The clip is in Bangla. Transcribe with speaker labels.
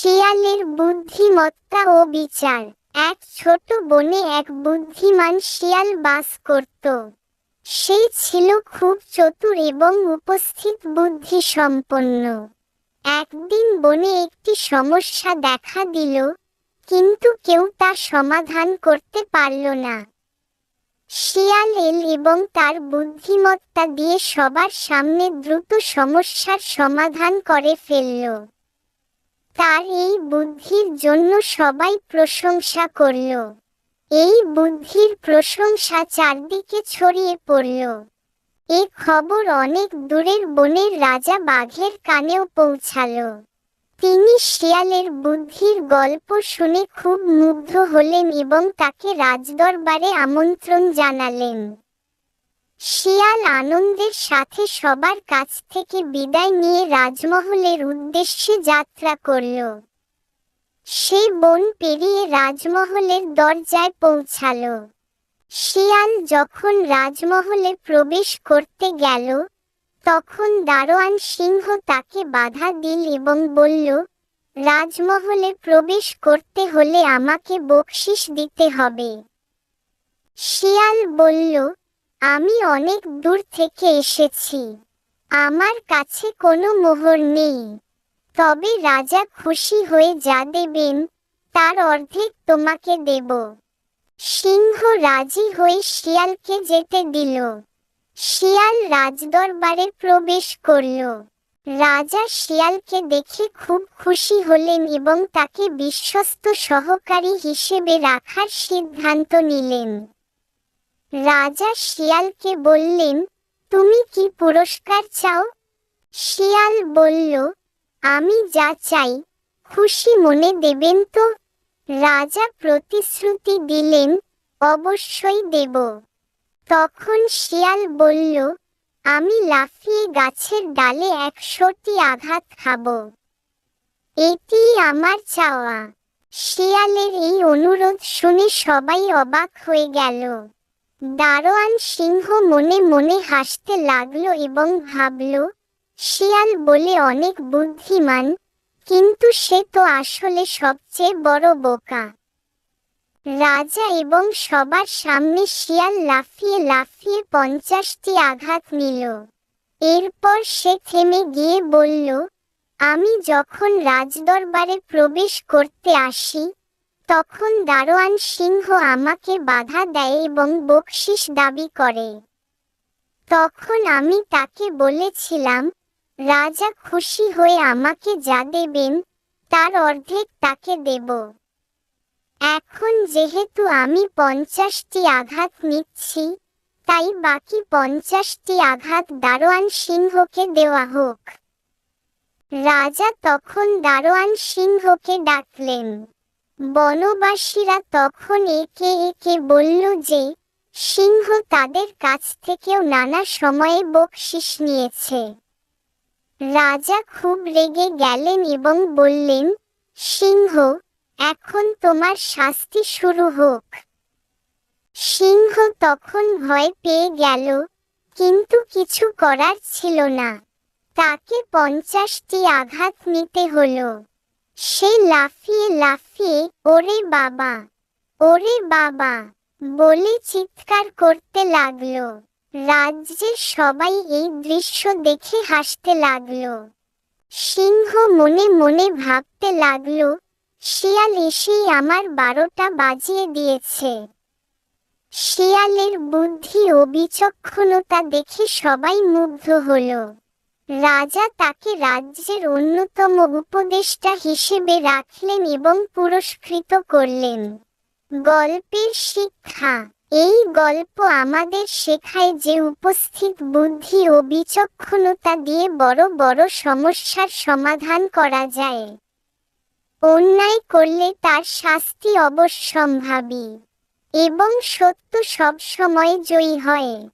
Speaker 1: শিয়ালের বুদ্ধিমত্তা ও বিচার। এক ছোট বনে এক বুদ্ধিমান শিয়াল বাস করত। সে ছিল খুব চতুর এবং উপস্থিত বুদ্ধি সম্পন্ন একদিন বনে একটি সমস্যা দেখা দিল, কিন্তু কেউ তা সমাধান করতে পারল না। শিয়াল এল এবং তার বুদ্ধিমত্তা দিয়ে সবার সামনে দ্রুত সমস্যার সমাধান করে ফেলল। তার এই বুদ্ধির জন্য সবাই প্রশংসা করল। এই বুদ্ধির প্রশংসা চারদিকে ছড়িয়ে পড়ল। এ খবর অনেক দূরের বনের রাজা বাঘের কানেও পৌঁছালো। তিনি শিয়ালের বুদ্ধির গল্প শুনে খুব মুগ্ধ হলেন এবং তাকে রাজদরবারে আমন্ত্রণ জানালেন। শিয়াল আনন্দের সাথে সবার কাছ থেকে বিদায় নিয়ে রাজমহলের উদ্দেশ্যে যাত্রা করল। সেই বন পেরিয়ে রাজমহলের দরজায় পৌঁছালো। শিয়াল যখন রাজমহলে প্রবেশ করতে গেল, তখন দারোয়ান সিংহ তাকে বাধা দিল এবং বলল, রাজমহলে প্রবেশ করতে হলে আমাকে বকশিস দিতে হবে। শিয়াল বলল আমি অনেক দূর থেকে এসেছি। আমার কাছে কোনো মোহর নেই। তবে রাজা খুশি হয়ে যা দেবেন, তার অর্ধেক তোমাকে দেব। সিংহ রাজি হয়ে শিয়ালকে যেতে দিল। শিয়াল রাজদরবারে প্রবেশ করল। রাজা শিয়ালকে দেখে খুব খুশি হলেন এবং তাকে বিশ্বস্ত সহকারী হিসেবে রাখার সিদ্ধান্ত নিলেন। রাজা শিয়ালকে বললেন, তুমি কি পুরস্কার চাও? শিয়াল বলল, আমি যা চাই, খুশি মনে দেবেন তো? রাজা প্রতিশ্রুতি দিলেন, অবশ্যই দেব। তখন শিয়াল বলল, আমি লাফিয়ে গাছের ডালে একশোটি আঘাত খাব। এটি আমার চাওয়া। শিয়ালের এই অনুরোধ শুনে সবাই অবাক হয়ে গেল। দারোয়ান সিংহ মনে মনে হাসতে লাগল এবং ভাবল, শিয়াল বলে অনেক বুদ্ধিমান, কিন্তু সে তো আসলে সবচেয়ে বড় বোকা। রাজা এবং সবার সামনে শিয়াল লাফিয়ে লাফিয়ে পঞ্চাশটি আঘাত নিল। এরপর সে থেমে গিয়ে বলল, আমি যখন রাজদরবারে প্রবেশ করতে আসি তখন দারোয়ান সিংহ আমাকে বাধা দেয় এবং বকশিস দাবি করে। তখন আমি তাকে বলেছিলাম, রাজা খুশি হয়ে আমাকে যা দেবেন, তার অর্ধেক তাকে দেব। এখন যেহেতু আমি পঞ্চাশটি আঘাত নিচ্ছি, তাই বাকি পঞ্চাশটি আঘাত দারোয়ান সিংহকে দেওয়া হোক। রাজা তখন দারোয়ান সিংহকে ডাকলেন বনবাসীরা তখন একে একে বলল যে, সিংহ তাদের কাছ থেকেও নানা সময়ে বকশিস নিয়েছে। রাজা খুব রেগে গেলেন এবং বললেন, সিংহ, এখন তোমার শাস্তি শুরু হোক। সিংহ তখন ভয় পেয়ে গেল, কিন্তু কিছু করার ছিল না। তাকে পঞ্চাশটি আঘাত নিতে হলো। সে লাফিয়ে লাফিয়ে, ওরে বাবা ওরে বাবা, বলে চিৎকার করতে লাগল। রাজ্যের সবাই এই দৃশ্য দেখে হাসতে লাগল। সিংহ মনে মনে ভাবতে লাগল, শিয়াল এসেই আমার বারোটা বাজিয়ে দিয়েছে। শিয়ালের বুদ্ধি ও বিচক্ষণতা দেখে সবাই মুগ্ধ হলো। রাজা তাকে রাজ্যের অন্যতম উপদেষ্টা হিসেবে রাখলেন এবং পুরস্কৃত করলেন। গল্পের শিক্ষা। এই গল্প আমাদের শেখায় যে উপস্থিত বুদ্ধি ও বিচক্ষণতা দিয়ে বড় বড় সমস্যার সমাধান করা যায়। অন্যায় করলে তার শাস্তি অবশ্যম্ভাবী এবং সত্য সবসময় জয়ী হয়।